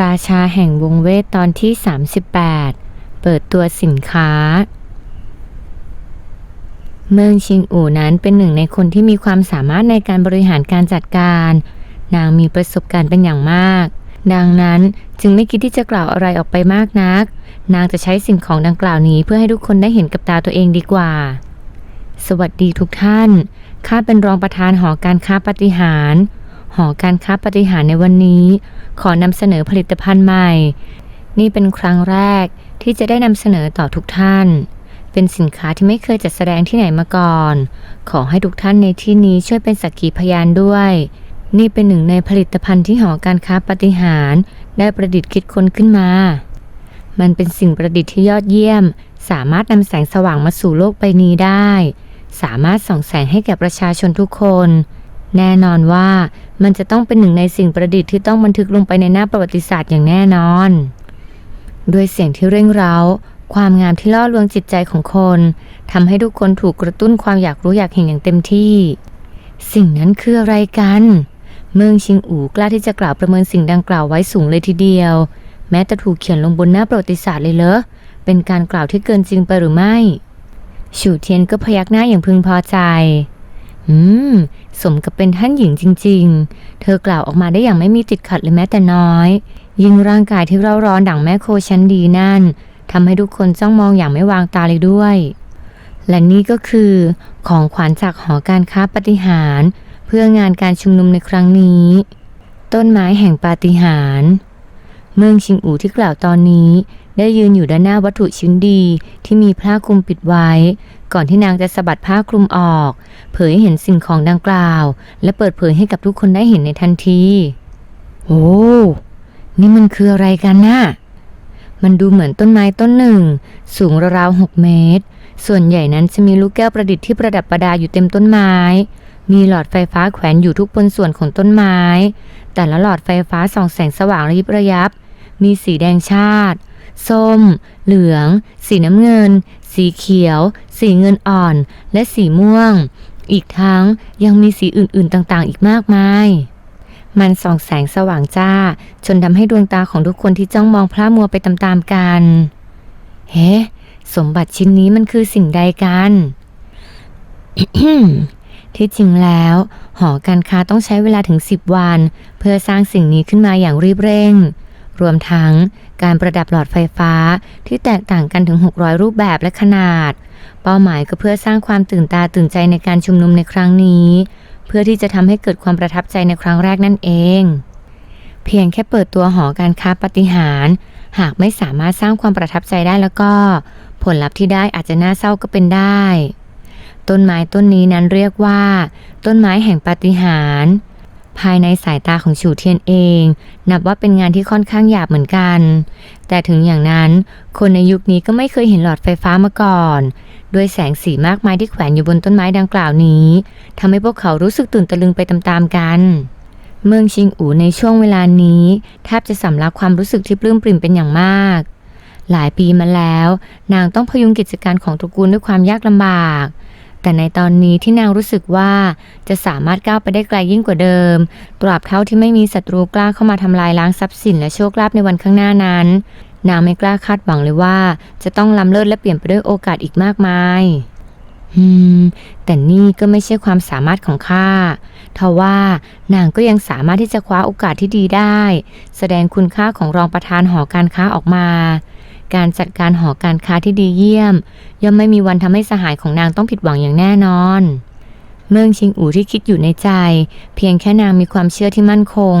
ราชาแห่งวงเวทตอนที่ 38 เปิดตัวสินค้า เมืองชิงอู่นั้นเป็นหนึ่งในคนที่มีความสามารถในการบริหารการจัดการ นางมีประสบการณ์เป็นอย่างมาก ดังนั้นจึงไม่คิดที่จะกล่าวอะไรออกไปมากนัก นางจะใช้สิ่งของดังกล่าวนี้เพื่อให้ทุกคนได้เห็นกับตาตัวเองดีกว่า สวัสดีทุกท่าน ข้าเป็นรองประธานหอการค้าปฏิหาร หอการค้าปฏิหารในวันนี้ ขอนำเสนอผลิตภัณฑ์ใหม่ นี่เป็นครั้งแรกที่จะได้นำเสนอต่อทุกท่าน เป็นสินค้าที่ไม่เคยจัดแสดงที่ไหนมาก่อน ขอให้ทุกท่านในที่นี้ช่วยเป็นสักขีพยานด้วย นี่เป็นหนึ่งในผลิตภัณฑ์ที่หอการค้าปฏิหารได้ประดิษฐ์คิดค้นขึ้นมา มันเป็นสิ่งประดิษฐ์ที่ยอดเยี่ยม สามารถนำแสงสว่างมาสู่โลกใบนี้ได้ สามารถส่องแสงให้แก่ประชาชนทุกคน แน่นอนว่า มันจะต้องเป็นหนึ่งในสิ่งประดิษฐ์ที่ต้องบันทึกลงไปในหน้าประวัติศาสตร์อย่างแน่นอน ด้วยเสียงที่เร่งเร้า ความงามที่ล่อลวงจิตใจของคนทำให้ทุกคนถูกกระตุ้นความอยากรู้อยากเห็นอย่างเต็มที่ สิ่งนั้นคืออะไรกัน เมืองชิงอู่กล้าที่จะกล่าวประเมินสิ่งดังกล่าวไว้สูงเลยทีเดียว แม้จะถูกเขียนลงบนหน้าประวัติศาสตร์เลยเหรอเป็นการกล่าวที่เกินจริงไปหรือไม่ ฉูเทียนก็พยักหน้าอย่างพึงพอใจ อืม สมกับเป็นท่านหญิงจริง ๆ เธอกล่าวออกมาได้อย่างไม่มีติดขัดเลยแม้แต่น้อย ยิ่งร่างกายที่เร่าร้อนดั่งแม่โคชั้นดีนั่นทำให้ทุกคนจ้องมองอย่างไม่วางตาเลยด้วย และนี่ก็คือของขวัญจากหอการค้าปฏิหารเพื่องานการชุมนุมในครั้งนี้ ต้นไม้แห่งปาฏิหาริย์เมืองชิงอู่ที่กล่าวตอนนี้ ได้ยืนอยู่ด้านหน้าวัตถุชิ้นดีที่มีผ้าคลุมปิดไว้ ก่อนที่นางจะสะบัดผ้าคลุมออก เผยให้เห็นสิ่งของดังกล่าว และเปิดเผยให้กับทุกคนได้เห็นในทันทีโอ้นี่มันคืออะไรกันน่ะมันดูเหมือนต้นไม้ต้นหนึ่ง สูงราวๆหกเมตร ส่วนใหญ่นั้นจะมีลูกแก้วประดิษฐ์ที่ประดับประดาอยู่เต็มต้นไม้ มีหลอดไฟฟ้าแขวนอยู่ทุกบนส่วนของต้นไม้ แต่ละหลอดไฟฟ้าส่องแสงสว่างระยิบระยับ มีสีแดงชาติ ส้ม เหลือง สีน้ำเงิน สีเขียว สีเงินอ่อน และสีม่วง อีกทั้งยังมีสีอื่นๆต่างๆ อีกมากมาย มันส่องแสงสว่างจ้า จนทำให้ดวงตาของทุกคนที่จ้องมองพระมัวไปตามๆกัน เฮ้ สมบัติชิ้นนี้มันคือสิ่งใดกันที่จริงแล้ว หอการค้าต้องใช้เวลาถึง 10 วัน เพื่อสร้างสิ่งนี้ขึ้นมาอย่างรีบเร่ง รวมทั้งการประดับหลอดไฟฟ้าที่แตกต่างกันถึง 600 รูปแบบและขนาด เป้าหมายก็เพื่อสร้างความตื่นตาตื่นใจในการชุมนุมในครั้งนี้ เพื่อที่จะทำให้เกิดความประทับใจในครั้งแรกนั่นเอง เพียงแค่เปิดตัวหอการค้าปฏิหาร หากไม่สามารถสร้างความประทับใจได้แล้วก็ ผลลัพธ์ที่ได้อาจจะน่าเศร้าก็เป็นได้ ต้นไม้ต้นนี้นั้นเรียกว่า ต้นไม้แห่งปาฏิหาริย์ ภายในสายตาของฉูเทียนเอง นับว่าเป็นงานที่ค่อนข้างหยาบเหมือนกัน แต่ถึงอย่างนั้นคนในยุคนี้ก็ไม่เคยเห็นหลอดไฟฟ้ามาก่อน ด้วยแสงสีมากมายที่แขวนอยู่บนต้นไม้ดังกล่าวนี้ทำให้พวกเขารู้สึกตื่นตะลึงไปตามๆกัน เมืองชิงอูในช่วงเวลานี้แทบจะสำลักความรู้สึกที่ปลื้มปริ่มเป็นอย่างมากหลายปีมาแล้ว นางต้องพยุงกิจการของตระกูลด้วยความยากลำบาก แต่ในตอนนี้ที่นางรู้สึกว่าจะสามารถก้าวไปได้ไกลยิ่งกว่าเดิม ตราบเท่าที่ไม่มีศัตรูกล้าเข้ามาทำลายล้างทรัพย์สินและโชคลาภในวันข้างหน้านั้น นางไม่กล้าคาดหวังเลยว่า จะต้องล้ำเลิศและเปลี่ยนไปด้วยโอกาสอีกมากมายอืม แต่นี่ก็ไม่ใช่ความสามารถของข้าทว่านางก็ยังสามารถที่จะคว้าโอกาสที่ดีได้ แสดงคุณค่าของรองประธานหอการค้าออกมา การจัดการหอการค้าที่ดีเยี่ยม ย่อมไม่มีวันทำให้สหายของนางต้องผิดหวังอย่างแน่นอน เมืองชิงอู่ที่คิดอยู่ในใจ เพียงแค่นางมีความเชื่อที่มั่นคง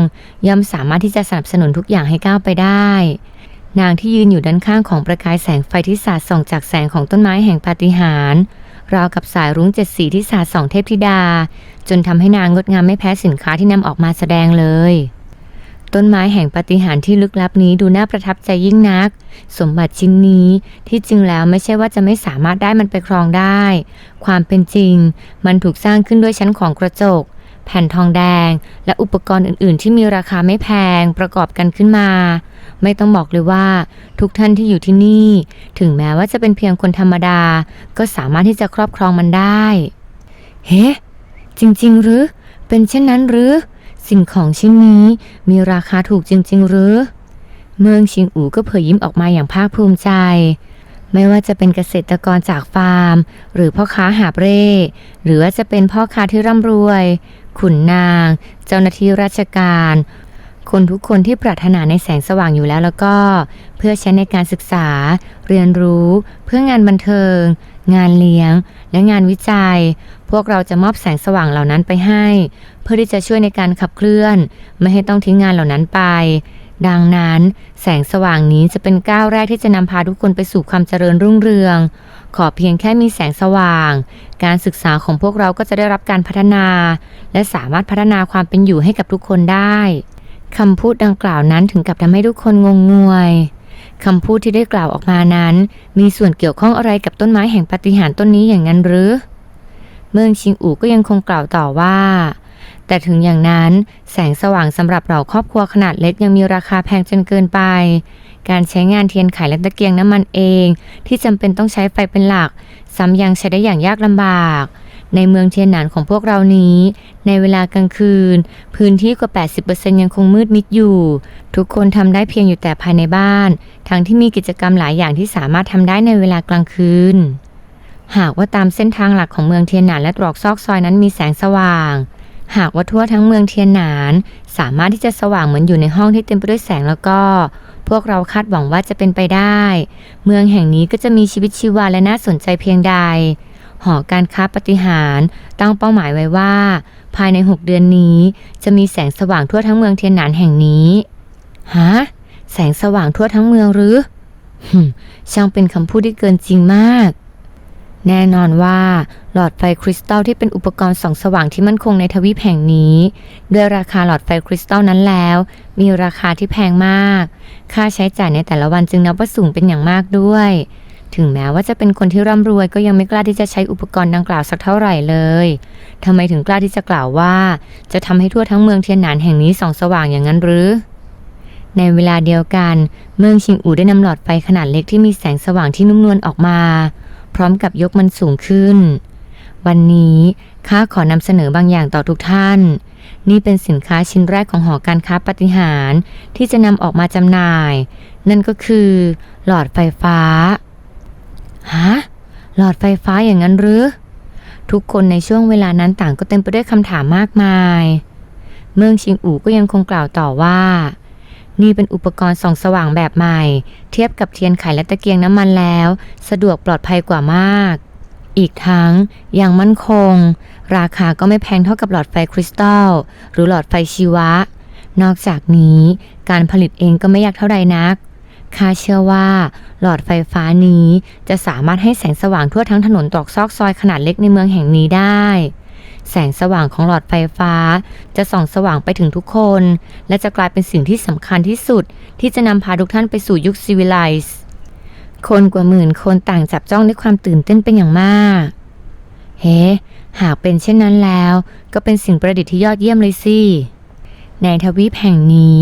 ย่อมสามารถที่จะสนับสนุนทุกอย่างให้ก้าวไปได้ นางที่ยืนอยู่ด้านข้างของประกายแสงไฟที่สาดส่องจากแสงของต้นไม้แห่งปาฏิหาริย์ราวกับสายรุ้งเจ็ดสีที่สาดส่องเทพธิดา จนทำให้นางงดงามไม่แพ้สินค้าที่นำออกมาแสดงเลย ต้นไม้แห่งปฏิหารที่ลึกลับนี้ดูน่าประทับใจยิ่งนัก สมบัติชิ้นนี้ที่จริงแล้วไม่ใช่ว่าจะไม่สามารถได้มันไปครองได้ ความเป็นจริง มันถูกสร้างขึ้นด้วยชั้นของกระจก แผ่นทองแดง และอุปกรณ์อื่น ๆ ที่มีราคาไม่แพงประกอบกันขึ้นมา ไม่ต้องบอกเลยว่า ทุกท่านที่อยู่ที่นี่ ถึงแม้ว่าจะเป็นเพียงคนธรรมดา ก็สามารถที่จะครอบครองมันได้ เฮ้ จริง ๆ หรือ เป็นเช่นนั้นหรือ สิ่งของชิ้นนี้มีราคาถูกจริง ๆ หรือ เมืองชิงอูก็เผยยิ้มออกมาอย่างภาคภูมิใจ ไม่ว่าจะเป็นเกษตรกรจากฟาร์ม หรือพ่อค้าหาเร่หรือว่าจะเป็นพ่อค้าที่ร่ำรวย ขุนนาง เจ้าหน้าที่ราชการ คนทุกคนที่ปรารถนาในแสงสว่างอยู่แล้วแล้วก็ เพื่อใช้ในการศึกษา เรียนรู้ เพื่องานบันเทิง งานเลี้ยง และงานวิจัย พวกเราจะมอบแสงสว่างเหล่านั้นไปให้ เพื่อที่จะช่วยในการขับเคลื่อน ไม่ให้ต้องทิ้งงานเหล่านั้นไปดังนั้นแสงสว่างนี้จะเป็นก้าวแรกที่จะนำพาทุกคนไปสู่ความเจริญรุ่งเรือง ขอเพียงแค่มีแสงสว่าง การศึกษาของพวกเราก็จะได้รับการพัฒนา และสามารถพัฒนาความเป็นอยู่ให้กับทุกคนได้ คำพูดดังกล่าวนั้นถึงกับทำให้ทุกคนงงงวยคำพูดที่ได้กล่าวออกมานั้น มีส่วนเกี่ยวข้องอะไรกับต้นไม้แห่งปฏิหารต้นนี้อย่างนั้นหรือ เมืองชิงอูก็ยังคงกล่าวต่อว่า แต่ถึงอย่างนั้นแสงสว่างสำหรับเราครอบครัวขนาดเล็กยังมีราคาแพงจนเกินไป การใช้งานเทียนไขและตะเกียงน้ำมันเอง ที่จำเป็นต้องใช้ไฟเป็นหลัก ซ้ำยังใช้ได้อย่างยากลำบาก ในเมืองเทียนหนานของพวกเรานี้ ในเวลากลางคืน พื้นที่กว่า 80%ยังคงมืดมิดอยู่ ทุกคนทำได้เพียงอยู่แต่ภายในบ้าน ทั้งที่มีกิจกรรมหลายอย่างที่สามารถทำได้ในเวลากลางคืน หากว่าตามเส้นทางหลักของเมืองเทียนหนานและตรอกซอกซอยนั้นมีแสงสว่าง หากว่าทั่วทั้งเมืองเทียนหนาน สามารถที่จะสว่างเหมือนอยู่ในห้องที่เต็มไปด้วยแสงแล้วก็พวกเราคาดหวังว่าจะเป็นไปได้ เมืองแห่งนี้ก็จะมีชีวิตชีวาและน่าสนใจเพียงใด หอการค้าปฏิหารตั้งเป้าหมายไว้ว่า ภายใน 6 เดือนนี้ จะมีแสงสว่างทั่วทั้งเมืองเทียนหนานแห่งนี้ฮะแสงสว่างทั่วทั้งเมืองหรือช่างเป็นคำพูดที่เกินจริงมาก แน่นอนว่า หลอดไฟคริสตัลที่เป็นอุปกรณ์ส่องสว่างที่มั่นคงในทวีปแห่งนี้ ด้วยราคาหลอดไฟคริสตัลนั้นแล้ว มีราคาที่แพงมาก ค่าใช้จ่ายในแต่ละวันจึงนับว่าสูงเป็นอย่างมากด้วย ถึงแม้ว่าจะเป็นคนที่ร่ำรวยก็ยังไม่กล้าที่จะใช้อุปกรณ์ดังกล่าวสักเท่าไหร่เลยทำไมถึงกล้าที่จะกล่าวว่า จะทำให้ทั่วทั้งเมืองเทียนหนานแห่งนี้ส่องสว่างอย่างนั้นหรือ ในเวลาเดียวกัน เมืองชิงอูได้นำหลอดไฟขนาดเล็กที่มีแสงสว่างที่นุ่มนวลออกมา พร้อมกับยกมันสูงขึ้น วันนี้ข้าขอนำเสนอบางอย่างต่อทุกท่าน นี่เป็นสินค้าชิ้นแรกของหอการค้าปฏิหารที่จะนำออกมาจำหน่าย นั่นก็คือ หลอดไฟฟ้า ฮะ หลอดไฟฟ้าอย่างนั้นหรือ ทุกคนในช่วงเวลานั้นต่างก็เต็มไปด้วยคำถามมากมาย เมืองชิงอูก็ยังคงกล่าวต่อว่า นี่เป็นอุปกรณ์ส่องสว่างแบบใหม่ เทียบกับเทียนไขและตะเกียงน้ำมันแล้ว สะดวกปลอดภัยกว่ามาก อีกทั้งยังมั่นคง ราคาก็ไม่แพงเท่ากับหลอดไฟคริสตัลหรือหลอดไฟชีวะ นอกจากนี้การผลิตเองก็ไม่ยากเท่าใดนัก ข้าเชื่อว่า หลอดไฟฟ้านี้จะสามารถให้แสงสว่างทั่วทั้งถนนตรอกซอกซอยขนาดเล็กในเมืองแห่งนี้ได้ แสงสว่างของหลอดไฟฟ้า จะส่องสว่างไปถึงทุกคน และจะกลายเป็นสิ่งที่สำคัญที่สุด ที่จะนำพาทุกท่านไปสู่ยุคซีวิไลซ์คนกว่าหมื่นคนต่างจับจ้องด้วยความตื่นเต้นเป็นอย่างมาก เฮ้ หากเป็นเช่นนั้นแล้ว ก็เป็นสิ่งประดิษฐ์ที่ยอดเยี่ยมเลยสิ ในทวีปแห่งนี้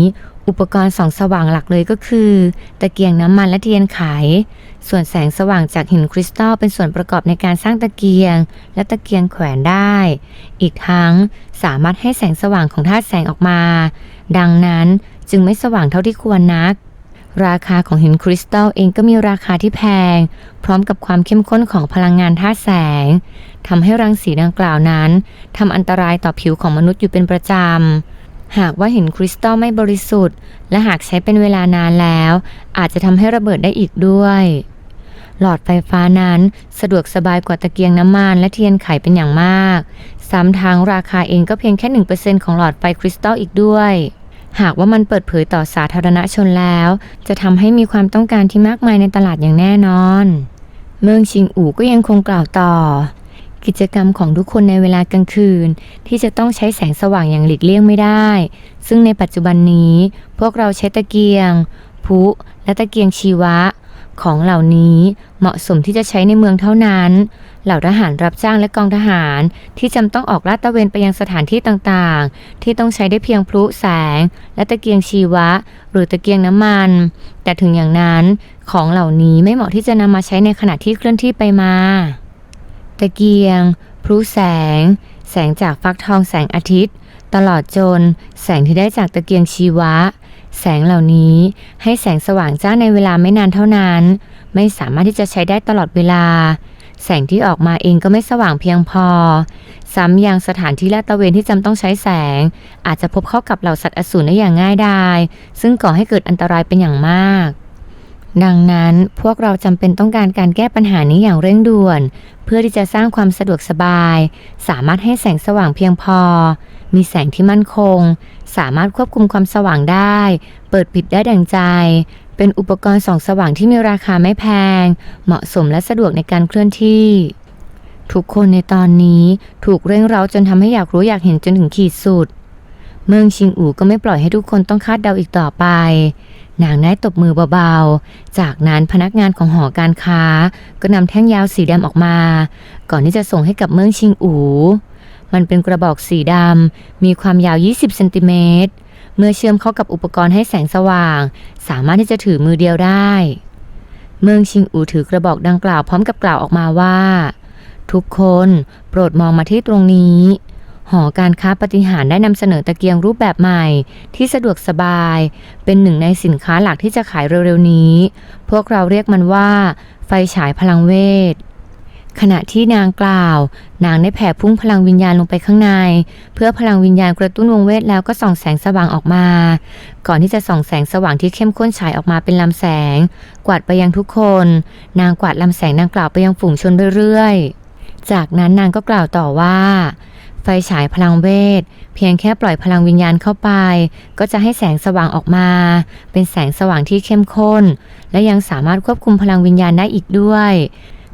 อุปกรณ์ส่องสว่างหลักเลยก็คือ ตะเกียงน้ำมันและเทียนไข ส่วนแสงสว่างจากหินคริสตัลเป็นส่วนประกอบในการสร้างตะเกียง และตะเกียงแขวนได้ อีกทั้งสามารถให้แสงสว่างของธาตุแสงออกมา ดังนั้นจึงไม่สว่างเท่าที่ควรนัก ราคาของหินคริสตัลเองก็มีราคาที่แพง พร้อมกับความเข้มข้นของพลังงานธาตุแสงทำให้รังสีดังกล่าวนั้นทำอันตรายต่อผิวของมนุษย์อยู่เป็นประจำ หากว่าหินคริสตัลไม่บริสุทธิ์ และหากใช้เป็นเวลานานแล้ว อาจจะทำให้ระเบิดได้อีกด้วย หลอดไฟฟ้านั้นสะดวกสบายกว่าตะเกียงน้ำมันและเทียนไขเป็นอย่างมาก ซ้ำทั้งราคาเองก็เพียงแค่ 1%ของหลอดไฟคริสตัลอีกด้วย หากว่ามันเปิดเผยต่อสาธารณชนแล้ว จะทำให้มีความต้องการที่มากมายในตลาดอย่างแน่นอน เมืองชิงอู่ก็ยังคงกล่าวต่อ กิจกรรมของทุกคนในเวลากลางคืน ที่จะต้องใช้แสงสว่างอย่างหลีกเลี่ยงไม่ได้ ซึ่งในปัจจุบันนี้ พวกเราใช้ตะเกียงพลุและตะเกียงชีวะ ของเหล่านี้เหมาะสมที่จะใช้ในเมืองเท่านั้น เหล่าทหารรับจ้างและกองทหาร ที่จำต้องออกลาดตระเวนไปยังสถานที่ต่างๆ ที่ต้องใช้ได้เพียงพลุแสง และตะเกียงชีวะ หรือตะเกียงน้ำมัน แต่ถึงอย่างนั้นของเหล่านี้ไม่เหมาะที่จะนำมาใช้ในขณะที่เคลื่อนที่ไปมา ตะเกียง พลุแสง แสงจากฟักทองแสงอาทิตย์ ตลอดจน แสงที่ได้จากตะเกียงชีวะ แสงเหล่านี้ให้แสงสว่างจ้าในเวลาไม่นานเท่านั้น ไม่สามารถที่จะใช้ได้ตลอดเวลา แสงที่ออกมาเองก็ไม่สว่างเพียงพอ ซ้ำยังสถานที่ลาดตระเวนที่จำต้องใช้แสง อาจจะพบเข้ากับเหล่าสัตว์อสูรได้อย่างง่ายดายซึ่งก่อให้เกิดอันตรายเป็นอย่างมาก ดังนั้นพวกเราจำเป็นต้องการการแก้ปัญหานี้อย่างเร่งด่วน เพื่อที่จะสร้างความสะดวกสบาย สามารถให้แสงสว่างเพียงพอ มีแสงที่มั่นคง สามารถควบคุมความสว่างได้ เปิดปิดได้ดังใจ เป็นอุปกรณ์ส่องสว่างที่มีราคาไม่แพง เหมาะสมและสะดวกในการเคลื่อนที่ ทุกคนในตอนนี้ถูกเร่งเร้าจนทำให้อยากรู้อยากเห็นจนถึงขีดสุด เมืองชิงอู่ก็ไม่ปล่อยให้ทุกคนต้องคาดเดาอีกต่อไป นางได้ตบมือเบาๆ จากนั้นพนักงานของหอการค้า ก็นำแท่งยาวสีดำออกมา ก่อนที่จะส่งให้กับเมืองชิงอู มันเป็นกระบอกสีดำ มีความยาว 20เซนติเมตร เมื่อเชื่อมเข้ากับอุปกรณ์ให้แสงสว่าง สามารถที่จะถือมือเดียวได้ เมืองชิงอูถือกระบอกดังกล่าวพร้อมกับกล่าวออกมาว่า ทุกคนโปรดมองมาที่ตรงนี้ หอการค้าปฏิหารได้นำเสนอตะเกียงรูปแบบใหม่ ที่สะดวกสบาย เป็นหนึ่งในสินค้าหลักที่จะขายเร็วๆนี้ พวกเราเรียกมันว่า ไฟฉายพลังเวท ขณะที่นางกล่าว นางได้แผ่พุ่งพลังวิญญาณลงไปข้างใน เพื่อพลังวิญญาณกระตุ้นวงเวทแล้วก็ส่องแสงสว่างออกมา ก่อนที่จะส่องแสงสว่างที่เข้มข้นฉายออกมาเป็นลำแสง กวาดไปยังทุกคน นางกวาดลำแสงดังกล่าวไปยังฝูงชนเรื่อยๆ จากนั้นนางก็กล่าวต่อว่า ฟฉายพลังเวท เพียงแค่ปล่อยพลังวิญญาณเข้าไป ก็จะให้แสงสว่างออกมา เป็นแสงสว่างที่เข้มข้น และยังสามารถควบคุมพลังวิญญาณได้อีกด้วย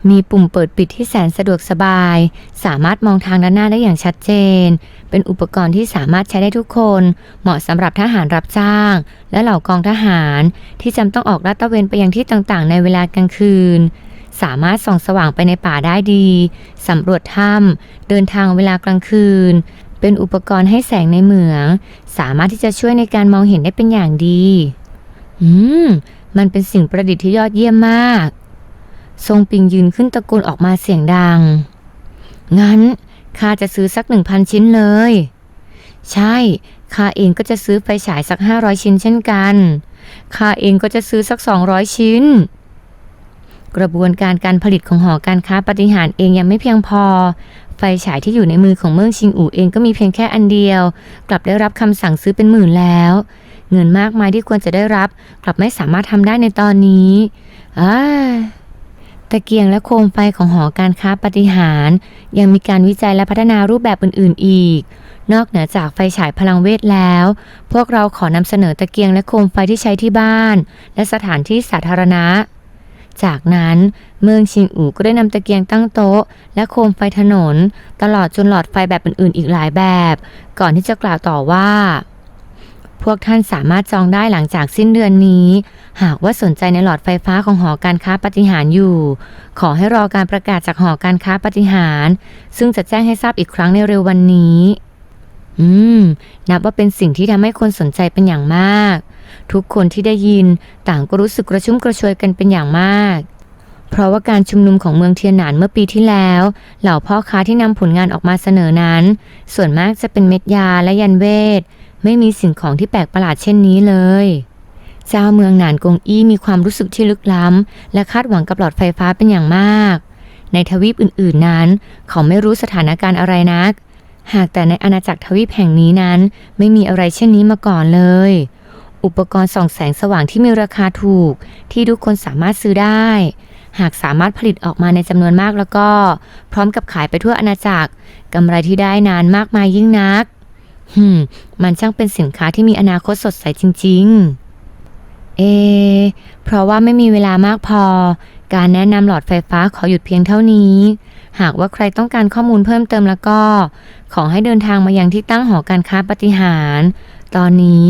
มีปุ่มเปิดปิดที่แสนสะดวกสบาย สามารถมองทางด้านหน้าได้อย่างชัดเจน เป็นอุปกรณ์ที่สามารถใช้ได้ทุกคน เหมาะสำหรับทหารรับจ้าง และเหล่ากองทหารที่จำต้องออกลาดตระเวนไปยังที่ต่างๆ ในเวลากลางคืน สามารถส่องสว่างไปในป่าได้ดี สำรวจถ้ำเดินทางเวลากลางคืน เป็นอุปกรณ์ให้แสงในเหมือง สามารถที่จะช่วยในการมองเห็นได้เป็นอย่างดี อืม มันเป็นสิ่งประดิษฐ์ที่ยอดเยี่ยมมาก ทรงปิงยืนขึ้นตะโกนออกมาเสียงดัง งั้นข้าจะซื้อสักหนึ่งพันชิ้นเลย ใช่ ข้าเองก็จะซื้อไฟฉายสักห้าร้อยชิ้นเช่นกัน ข้าเองก็จะซื้อสักสองร้อยชิ้น กระบวนการการผลิตของหอการค้าปฏิหารเองยังไม่เพียงพอ ไฟฉายที่อยู่ในมือของเมืองชิงอู่เองก็มีเพียงแค่อันเดียว กลับได้รับคำสั่งซื้อเป็นหมื่นแล้ว เงินมากมายที่ควรจะได้รับ กลับไม่สามารถทำได้ในตอนนี้อ้าตะเกียงและโคมไฟของหอการค้าปฏิหารยังมีการวิจัยและพัฒนารูปแบบอื่น ๆ อีก นอกเหนือจากไฟฉายพลังเวทแล้ว พวกเราขอนำเสนอตะเกียงและโคมไฟที่ใช้ที่บ้าน และสถานที่สาธารณะ จากนั้นเมืองชิงอู่ก็ได้นำตะเกียงตั้งโต๊ะ และโคมไฟถนน ตลอดจนหลอดไฟแบบอื่นๆ อีกหลายแบบ ก่อนที่จะกล่าวต่อว่า พวกท่านสามารถจองได้หลังจากสิ้นเดือนนี้ หากว่าสนใจในหลอดไฟฟ้าของหอการค้าปฏิหารอยู่ ขอให้รอการประกาศจากหอการค้าปฏิหารซึ่งจะแจ้งให้ทราบอีกครั้งในเร็ววันนี้ อืม นับว่าเป็นสิ่งที่ทำให้คนสนใจเป็นอย่างมาก ทุกคนที่ได้ยินต่างก็รู้สึกกระชุ่มกระชวยกันเป็นอย่างมาก เพราะว่าการชุมนุมของเมืองเทียนหนานเมื่อปีที่แล้ว เหล่าพ่อค้าที่นำผลงานออกมาเสนอนั้น ส่วนมากจะเป็นเม็ดยาและยันเวท ไม่มีสิ่งของที่แปลกประหลาดเช่นนี้เลยเจ้าเมืองหนานกงอี้มีความรู้สึกที่ลึกล้ำ และคาดหวังกับหลอดไฟฟ้าเป็นอย่างมาก ในทวีปอื่นๆนั้น เขาไม่รู้สถานการณ์อะไรนัก หากแต่ในอาณาจักรทวีปแห่งนี้นั้น ไม่มีอะไรเช่นนี้มาก่อนเลย อุปกรณ์ส่องแสงสว่างที่มีราคาถูก ที่ทุกคนสามารถซื้อได้ หากสามารถผลิตออกมาในจำนวนมากแล้วก็ พร้อมกับขายไปทั่วอาณาจักรกำไรที่ได้นานมากมายยิ่งนักหืมมันช่างเป็นสินค้าที่มีอนาคตสดใสจริง ๆ เอ เพราะว่าไม่มีเวลามากพอ การแนะนำหลอดไฟฟ้าขอหยุดเพียงเท่านี้ หากว่าใครต้องการข้อมูลเพิ่มเติมแล้วก็ ขอให้เดินทางมายังที่ตั้งหอการค้าปฏิหาร ตอนนี้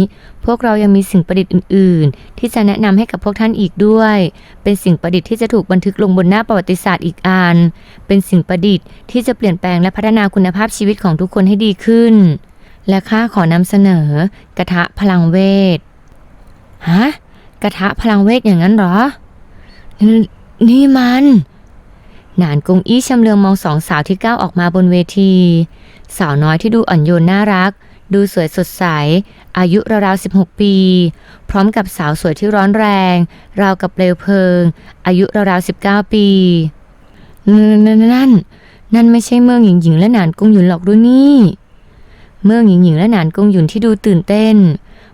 พวกเรายังมีสิ่งประดิษฐ์อื่น ๆ ที่จะแนะนำให้กับพวกท่านอีกด้วย เป็นสิ่งประดิษฐ์ที่จะถูกบันทึกลงบนหน้าประวัติศาสตร์อีกอัน เป็นสิ่งประดิษฐ์ที่จะเปลี่ยนแปลงและพัฒนาคุณภาพชีวิตของทุกคนให้ดีขึ้น และข้าขอนำเสนอ กระทะพลังเวท ฮะ กระทะพลังเวทอย่างนั้นหรอนนี่มันหนานกงอี้ชำเลืองมองสองสาวที่ก้าวออกมาบนเวที สาวน้อยที่ดูอ่อนโยนน่ารัก ดูสวยสดใส อายุราวๆ 16 ปี พร้อมกับสาวสวยที่ร้อนแรง ราวกับเปลวเพลิง อายุราวๆ 19 ปีนั่นนั่นนั่นไม่ใช่เมืองหญิงหญิงและหนานกงหยุนหรอกดูนี่ เมืองหญิงหญิงและหนานกงหยุนที่ดูตื่นเต้น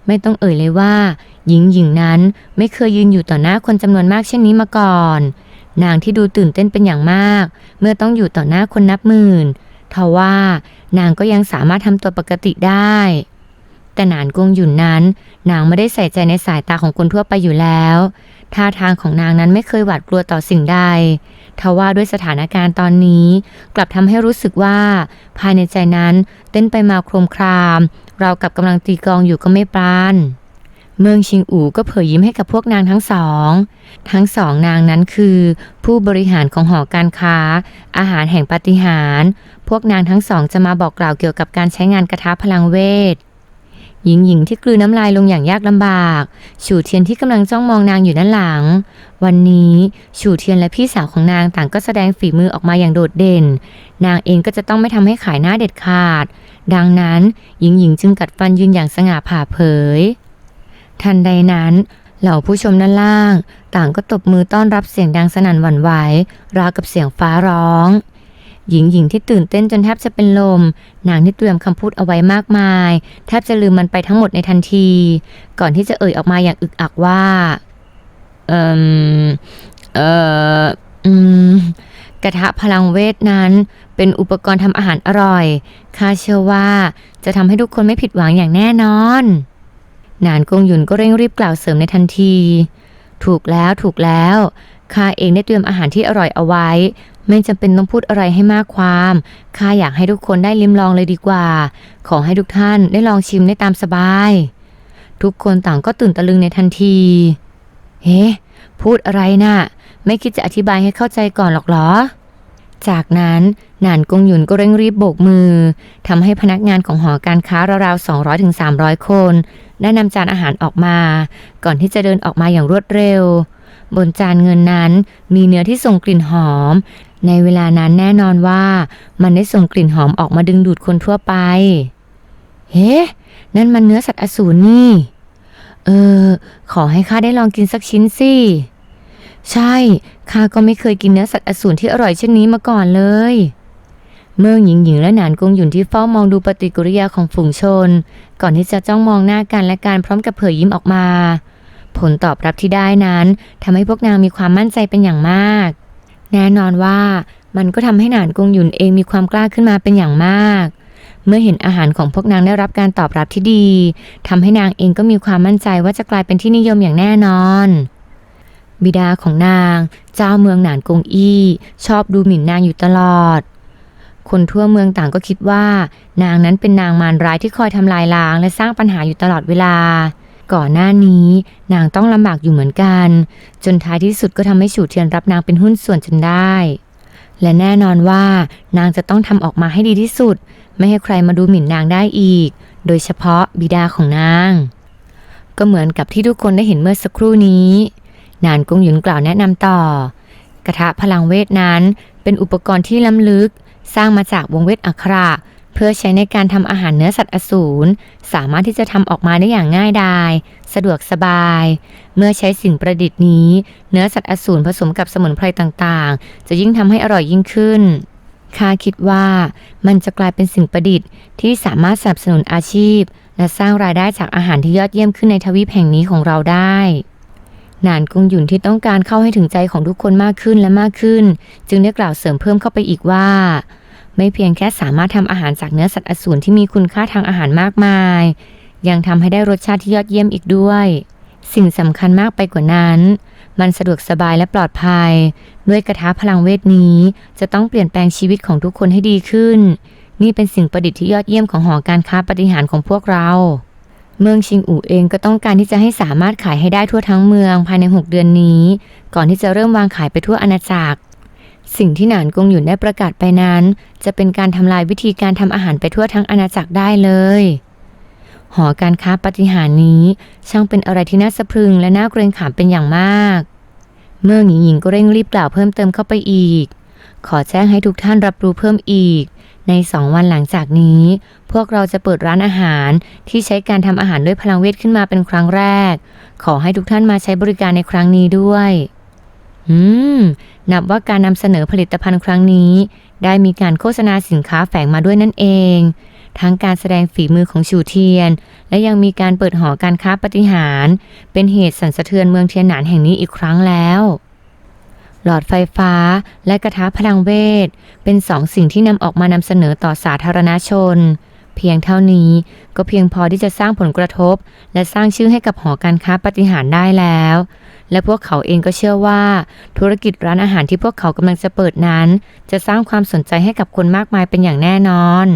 ไม่ต้องเอ่ยเลยว่า หญิงหญิงนั้นไม่เคยยืนอยู่ต่อหน้าคนจำนวนมากเช่นนี้มาก่อน นางที่ดูตื่นเต้นเป็นอย่างมาก เมื่อต้องอยู่ต่อหน้าคนนับหมื่น ทว่านางก็ยังสามารถทำตัวปกติได้ แต่หนานกงหยุนนั้น นางไม่ได้ใส่ใจในสายตาของคนทั่วไปอยู่แล้วท่าทางของนางนั้นไม่เคยหวาดกลัวต่อสิ่งใดทว่าด้วยสถานการณ์ตอนนี้ กลับทำให้รู้สึกว่า ภายในใจนั้นเต้นไปมาโครมคราม เรากับกำลังตีกองอยู่ก็ไม่ปราณ เมืองชิงอู่ก็เผยยิ้มให้กับพวกนางทั้งสอง ทั้งสองนางนั้นคือ ผู้บริหารของหอการค้า อาหารแห่งปาฏิหาริย์พวกนางทั้งสองจะมาบอกกล่าวเกี่ยวกับการใช้งานกระทะพลังเวทหญิงหญิงที่กลืนน้ำลายลงอย่างยากลำบาก ฉูเทียนที่กำลังจ้องมองนางอยู่ด้านหลัง วันนี้ฉูเทียนและพี่สาวของนางต่างก็แสดงฝีมือออกมาอย่างโดดเด่น นางเองก็จะต้องไม่ทำให้ขายหน้าเด็ดขาด ดังนั้นหญิงหญิงจึงกัดฟันยืนอย่างสง่าผ่าเผย ทันใดนั้น เหล่าผู้ชมด้านล่าง ต่างก็ตบมือต้อนรับเสียงดังสนั่นหวั่นไหวราวกับเสียงฟ้าร้อง หญิงหญิงที่ตื่นเต้นจนแทบจะเป็นลม นางที่เตรียมคำพูดเอาไว้มากมาย แทบจะลืมมันไปทั้งหมดในทันที ก่อนที่จะเอ่ยออกมาอย่างอึกอักว่า เอ่มเอ่ออืมกระทะพลังเวทนั้นเป็นอุปกรณ์ทำอาหารอร่อย ข้าเชื่อว่าจะทำให้ทุกคนไม่ผิดหวังอย่างแน่นอน นานกงหยุนก็เร่งรีบกล่าวเสริมในทันที ถูกแล้วถูกแล้วข้าเองได้เตรียมอาหารที่อร่อยเอาไว้ ไม่จำเป็นต้องพูดอะไรให้มากความข้าอยากให้ทุกคนได้ลิ้มลองเลยดีกว่า ขอให้ทุกท่านได้ลองชิมได้ตามสบาย ทุกคนต่างก็ตื่นตะลึงในทันที เฮ้พูดอะไรน่ะ ไม่คิดจะอธิบายให้เข้าใจก่อนหรอกเหรอ จากนั้น นานกงหยุนก็เร่งรีบโบกมือทำให้พนักงานของหอการค้าราวๆ200-300ถึงคน ได้นำจานอาหารออกมา ก่อนที่จะเดินออกมาอย่างรวดเร็ว บนจานเงินนั้นมีเนื้อที่ส่งกลิ่นหอม ในเวลานั้นแน่นอนว่ามันได้ส่งกลิ่นหอมออกมาดึงดูดคนทั่วไป เฮ้นั่นมันเนื้อสัตว์อสูรนี่ เออ ขอให้ข้าได้ลองกินสักชิ้นสิใช่ข้าก็ไม่เคยกินเนื้อสัตว์อสูรที่อร่อยเช่นนี้มาก่อนเลย เมื่อหญิงหญิงและหนานกงหยุนที่เฝ้ามองดูปฏิกิริยาของฝูงชน ก่อนที่จะจ้องมองหน้ากันและการพร้อมกับเผยยิ้มออกมา ผลตอบรับที่ได้นั้นทำให้พวกนางมีความมั่นใจเป็นอย่างมาก แน่นอนว่ามันก็ทำให้หนานกงหยุนเองมีความกล้าขึ้นมาเป็นอย่างมาก เมื่อเห็นอาหารของพวกนางได้รับการตอบรับที่ดีทำให้นางเองก็มีความมั่นใจว่าจะกลายเป็นที่นิยมอย่างแน่นอนบิดาของนาง เจ้าเมืองหนานกงอี้ ชอบดูหมิ่นนางอยู่ตลอด คนทั่วเมืองต่างก็คิดว่า นางนั้นเป็นนางมารร้ายที่คอยทำลายล้างและสร้างปัญหาอยู่ตลอดเวลา ก่อนหน้านี้นางต้องลำบากอยู่เหมือนกัน จนท้ายที่สุดก็ทำให้ฉูเทียนรับนางเป็นหุ้นส่วนจนได้ และแน่นอนว่านางจะต้องทำออกมาให้ดีที่สุด ไม่ให้ใครมาดูหมิ่นนางได้อีก โดยเฉพาะบิดาของนาง ก็เหมือนกับที่ทุกคนได้เห็นเมื่อสักครู่นี้ นานกงหยุนกล่าวแนะนำต่อ กระทะพลังเวทนั้นเป็นอุปกรณ์ที่ล้ำลึก สร้างมาจากวงเวทอัคราเพื่อใช้ในการทำอาหารเนื้อสัตว์อสูรสามารถที่จะทำออกมาได้อย่างง่ายดาย สะดวกสบาย เมื่อใช้สิ่งประดิษฐ์นี้ เนื้อสัตว์อสูรผสมกับสมุนไพรต่างๆ จะยิ่งทำให้อร่อยยิ่งขึ้นข้าคิดว่ามันจะกลายเป็นสิ่งประดิษฐ์ที่สามารถสนับสนุนอาชีพ และสร้างรายได้จากอาหารที่ยอดเยี่ยมขึ้นในทวีปแห่งนี้ของเราได้หนานกงหยุนที่ต้องการเข้าให้ถึงใจของทุกคนมากขึ้นและมากขึ้น จึงได้กล่าวเสริมเพิ่มเข้าไปอีกว่า ไม่เพียงแค่สามารถทำอาหารจากเนื้อสัตว์อสูรที่มีคุณค่าทางอาหารมากมาย ยังทำให้ได้รสชาติที่ยอดเยี่ยมอีกด้วย สิ่งสำคัญมากไปกว่านั้น มันสะดวกสบายและปลอดภัย ด้วยกระทะพลังเวทนี้ จะต้องเปลี่ยนแปลงชีวิตของทุกคนให้ดีขึ้น นี่เป็นสิ่งประดิษฐ์ที่ยอดเยี่ยมของหอการค้าปฏิหารของพวกเรา เมืองชิงอู่เองก็ต้องการที่จะให้สามารถขายให้ได้ทั่วทั้งเมืองภายใน 6 เดือนนี้ ก่อนที่จะเริ่มวางขายไปทั่วอาณาจักร สิ่งที่หนานกงหยุนได้ประกาศไปนั้น จะเป็นการทำลายวิธีการทำอาหารไปทั่วทั้งอาณาจักรได้เลย หอการค้าปฏิหารนี้ ช่างเป็นอะไรที่น่าสะพรึงและน่าเกรงขามเป็นอย่างมาก เมื่อหญิงหญิงก็เร่งรีบกล่าวเพิ่มเติมเข้าไปอีก ขอแจ้งให้ทุกท่านรับรู้เพิ่มอีก ในสองวันหลังจากนี้ พวกเราจะเปิดร้านอาหารที่ใช้การทำอาหารด้วยพลังเวทขึ้นมาเป็นครั้งแรก ขอให้ทุกท่านมาใช้บริการในครั้งนี้ด้วย อืม นับว่าการนำเสนอผลิตภัณฑ์ครั้งนี้ ได้มีการโฆษณาสินค้าแฝงมาด้วยนั่นเอง ทั้งการแสดงฝีมือของฉูเทียน และยังมีการเปิดหอการค้าปฏิหาร เป็นเหตุสั่นสะเทือนเมืองเทียนหนานแห่งนี้อีกครั้งแล้วหลอดไฟฟ้าและกระทะพลังเวท เป็นสองสิ่งที่นำออกมานำเสนอต่อสาธารณชน เพียงเท่านี้ก็เพียงพอที่จะสร้างผลกระทบ และสร้างชื่อให้กับหอการค้าปฏิหารได้แล้ว และพวกเขาเองก็เชื่อว่า ธุรกิจร้านอาหารที่พวกเขากำลังจะเปิดนั้น จะสร้างความสนใจให้กับคนมากมายเป็นอย่างแน่นอน